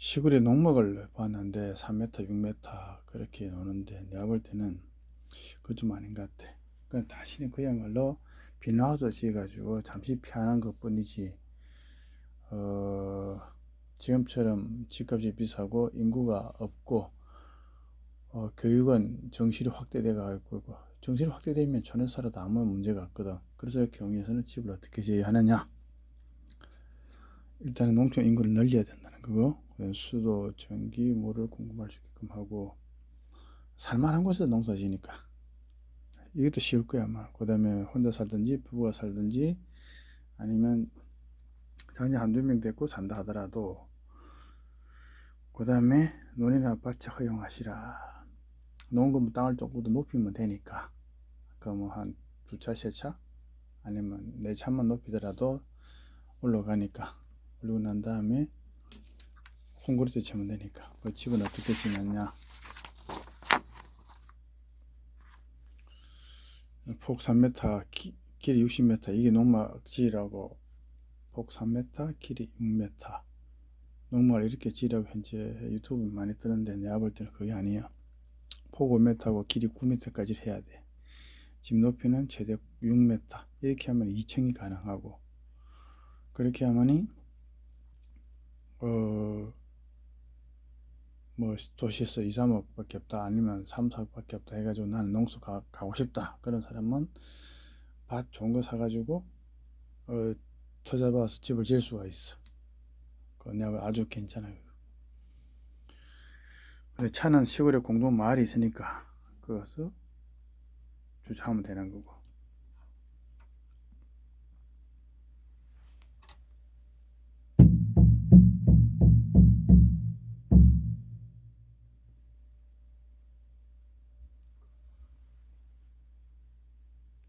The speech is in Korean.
시골에 농막을 봤는데 3m, 6m 그렇게 노는데 내가 볼 때는 그건 좀 아닌 것 같아. 그건 다시는 그야말로 비닐하우스 지어가지고 잠시 피하는 것 뿐이지, 어, 지금처럼 집값이 비싸고 인구가 없고, 어, 교육은 정시로 확대돼가 있고, 정시로 확대되면 살아도 아무 문제가 없거든. 그래서 경에서는 집을 어떻게 지어야 하느냐? 일단은 농촌 인구를 늘려야 된다는 거고, 수도, 전기, 물을 공급할 수 있게끔 하고, 살만한 곳에서 농사 지니까. 이것도 쉬울 거야, 아마. 그 다음에 혼자 살든지, 부부가 살든지, 아니면 자녀 한두 명 데리고 산다 하더라도, 그 다음에 논이나 밭을 허용하시라. 농금 땅을 조금 더 높이면 되니까. 그러니까 뭐 한 두 차, 세 차? 아니면 네 차만 높이더라도 올라가니까. 그리고 난 다음에 콩그리도 치면 되니까. 그 집은 어떻게 지냈냐? 폭 3m, 기, 길이 60m. 이게 농막지라고 폭 3m, 길이 6m. 농막을 이렇게 지라고 현재 유튜브 많이 뜨는데 내가 볼 때는 그게 아니야. 폭 5m고 길이 9m까지 해야 돼. 집 높이는 최대 6m. 이렇게 하면 2층이 가능하고 그렇게 하면이 어, 뭐 도시에서 2, 3억밖에 없다 아니면 3, 4억밖에 없다 해가지고 나는 농수 가, 가고 싶다 그런 사람은 밭 좋은 거 사가지고 어, 터잡아서 집을 지을 수가 있어. 그 내가 아주 괜찮아요. 근데 차는 시골에 공동 마을이 있으니까 그것을 주차하면 되는 거고